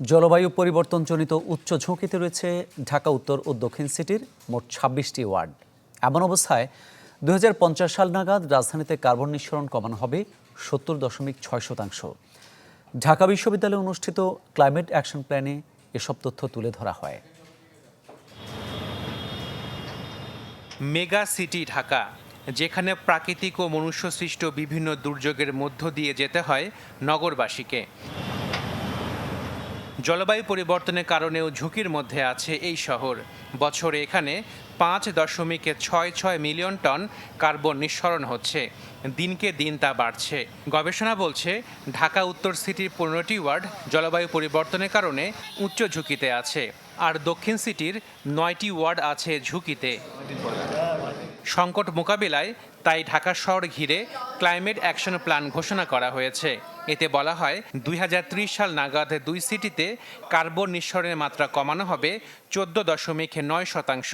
জলবায়ু পরিবর্তনজনিত উচ্চ ঝুঁকিতে রয়েছে ঢাকা উত্তর ও দক্ষিণ সিটির মোট ছাব্বিশটি ওয়ার্ড। এমন অবস্থায় দু হাজার পঞ্চাশ সাল নাগাদ রাজধানীতে কার্বন নিঃসরণ কমানো হবে সত্তর দশমিক ছয় শতাংশ। ঢাকা বিশ্ববিদ্যালয়ে অনুষ্ঠিত ক্লাইমেট অ্যাকশন প্ল্যানে এসব তথ্য তুলে ধরা হয়। মেগা সিটি ঢাকা, যেখানে প্রাকৃতিক ও মনুষ্যসৃষ্ট বিভিন্ন দুর্যোগের মধ্য দিয়ে যেতে হয় নগরবাসীকে। জলবায়ু পরিবর্তনের কারণেও ঝুঁকির মধ্যে আছে এই শহর। বছরে এখানে পাঁচ দশমিক ছয় ছয় মিলিয়ন টন কার্বন নিঃসরণ হচ্ছে। দিনকে দিন তা বাড়ছে। গবেষণা বলছে, ঢাকা, উত্তর সিটির পনেরোটি ওয়ার্ড জলবায়ু পরিবর্তনের কারণে উচ্চ ঝুঁকিতে আছে। আর দক্ষিণ সিটির নয়টি ওয়ার্ড আছে ঝুঁকিতে। সংকট মোকাবিলায় তাই ঢাকা শহর ঘিরে ক্লাইমেট অ্যাকশন প্ল্যান ঘোষণা করা হয়েছে। এতে বলা হয়, দুই হাজার ত্রিশ সাল নাগাদ দুই সিটিতে কার্বন নিঃসরণের মাত্রা কমানো হবে চোদ্দ দশমিক নয় শতাংশ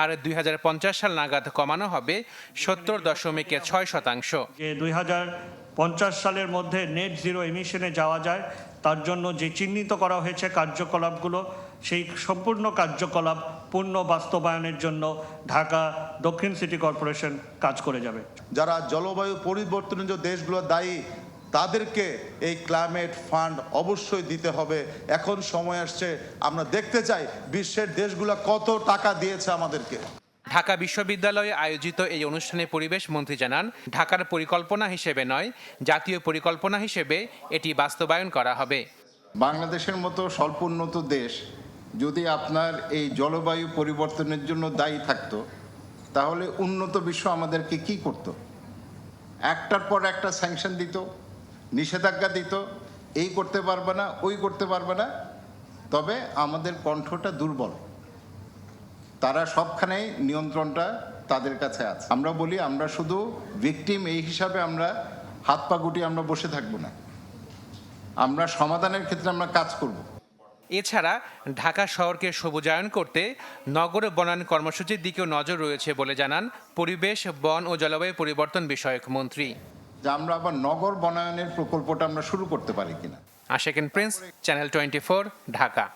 আর দুই হাজার পঞ্চাশ সাল নাগাদ কমানো হবে সত্তর দশমিক ছয় শতাংশ। দুই পঞ্চাশ সালের মধ্যে নেট জিরো এমিশনে যাওয়া যায়, তার জন্য যে চিহ্নিত করা হয়েছে কার্যকলাপগুলো সেই সম্পূর্ণ কার্যকলাপ পূর্ণ বাস্তবায়নের জন্য ঢাকা দক্ষিণ সিটি কর্পোরেশন কাজ করে যাবে। যারা জলবায়ু পরিবর্তনের যে দেশগুলো দায়ী তাদেরকে এই ক্লাইমেট ফান্ড অবশ্যই দিতে হবে। এখন সময় আসছে আমরা দেখতে চাই বিশ্বের দেশগুলো কত টাকা দিয়েছে আমাদেরকে। ঢাকা বিশ্ববিদ্যালয়ে আয়োজিত এই অনুষ্ঠানে পরিবেশ মন্ত্রী জানান ঢাকার পরিকল্পনা হিসেবে নয় জাতীয় পরিকল্পনা হিসেবে এটি বাস্তবায়ন করা হবে। বাংলাদেশের মতো স্বল্প উন্নত দেশ যদি আপনার এই জলবায়ু পরিবর্তনের জন্য দায়ী থাকতো, তাহলে উন্নত বিশ্ব আমাদেরকে কি করত? একটার পর একটা স্যাংশন দিত, নিষেধাজ্ঞা দিত, এই করতে পারবে না, ওই করতে পারবে না, তবে আমাদের কণ্ঠটা দুর্বল। তারা সবখানেই নিয়ন্ত্রণটা তাদের কাছে আছে। আমরা বলি, আমরা শুধু ভিকটিম এই হিসাবে আমরা হাত পা গুটি আমরা বসে থাকব না। আমরা সমাধানের ক্ষেত্রে আমরা কাজ করব। এছাড়া ঢাকা শহরকে সবুজায়ন করতে নগর বনায়ন কর্মসূচির দিকেও নজর রয়েছে বলে জানান পরিবেশ বন ও জলবায়ু পরিবর্তন বিষয়ক মন্ত্রী। যে আমরা আবার নগর বনায়নের প্রকল্পটা আমরা শুরু করতে পারি কিনা। আশেকেন প্রিন্স চ্যানেল টোয়েন্টি ঢাকা।